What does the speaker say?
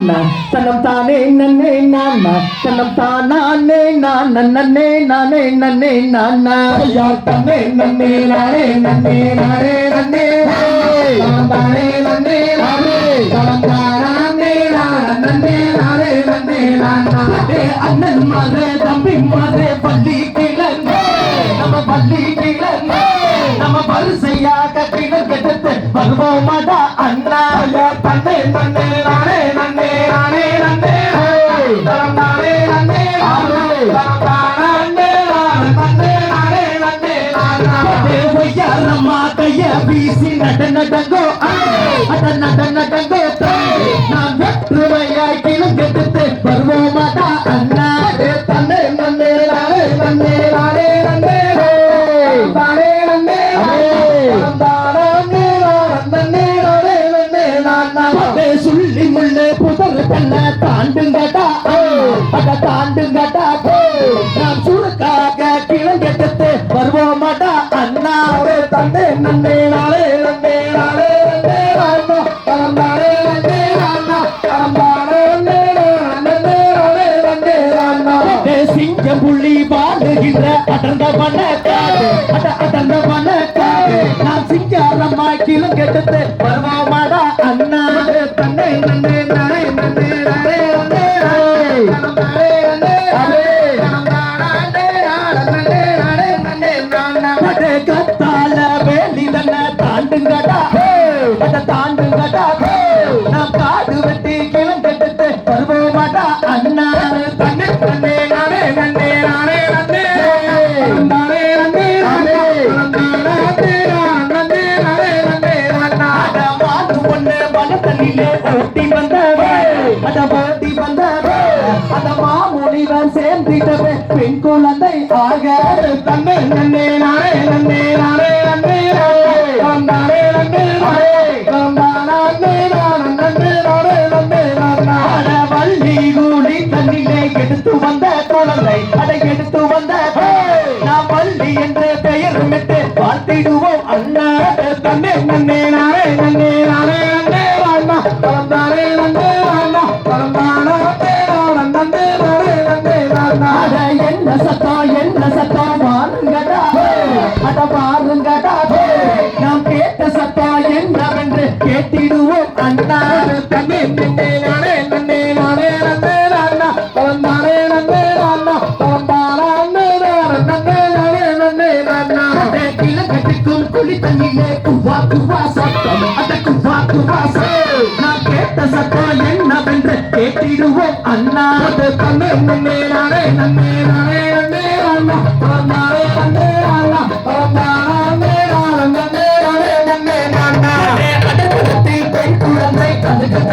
தன்னம் தானே நன்னே நான். தன்னம் தானே நான். நன்னே நானே நன்னே நான். ஐயா தன்னே நன்னே நானே நன்னே நானே நன்னே. தானே நன்னே நானே. தன்னம் தானே நான். நன்னே நானே நன்னே நான். அண்ணன் மகே தம்பி மகே பள்ளி கிழங்கு நம்ம பள்ளி கிழங்கு நம்ம வரிசையாக கிழக்கெடுத்து வருவோமாடா அண்ணா. ஐயா தன்னே வீசி நட நடங்கோ அட நட நடங்கோ நான் வெற்றுமையாய் கிழக்கெடுத்து வருவோமாதா அண்ணா தன்னே நன்னே நானே நன்னே தானே நன்னே சொல்லி முள்ளு புதர் கண்ண தாண்டுங்கடா அட தாண்டுங்கடா நாம் சுருக்காக கிழங்கெடுத்து வருவோமாடா அண்ணா தந்தை நன்னே சிங்கம் புள்ளி பாடுகின்ற அடர்ந்த வனக்காடு அட அடர்ந்த வனக்காடு நாம் சிங்காரம்மா கிழங்கெடுத்து வருவோமாடா அண்ணா தன்னை நன்னே நானே நன்னே நானே நன்னே நானே நன்னே நானே கத்தால வேலி தன்னை தாண்டுங்கடா அட தாண்டுங்கடா நாம் காடு வெட்டி கிழங்கெடுத்து வருவோமாடா அண்ணா தன்னை நன்னே மாமுனிவன் சேர்ந்திட்டவே பெண் குழந்தை ஆக தன்னை நன்னே நானே நன்னே நானே நன்னே நானே. நன்னே நானே. நன்னே நானே நானே நன்னே நானா. வள்ளி கூடி தண்ணிலே எடுத்து வந்த குழந்தை அதை எடுத்து வந்த நாம் வள்ளி என்ற வாழ்த்திடுவோம். அண்ணா தன்னே நன்னே நானே நன்னே நானே நன்னே வாழ்மா அட பாருங்கடா நாம் கேட்ட சத்தம் என்னவென்று கேட்டிடுவோம் அண்ணா. தன்னே நன்னே நானே நன்னே நானே நன்னே நானா தந்தானே நன்னே நானா தந்தானே நன்னே நானே நன்னே நானா கிழக்கட்டுக்கும் குழி தண்ணிலே குவா குவா சத்தம் அட குவா குவா சத்தம் கேட்ட என்னவென்று கேட்டிடுவோம் அண்ணா நானே நானே obrigado.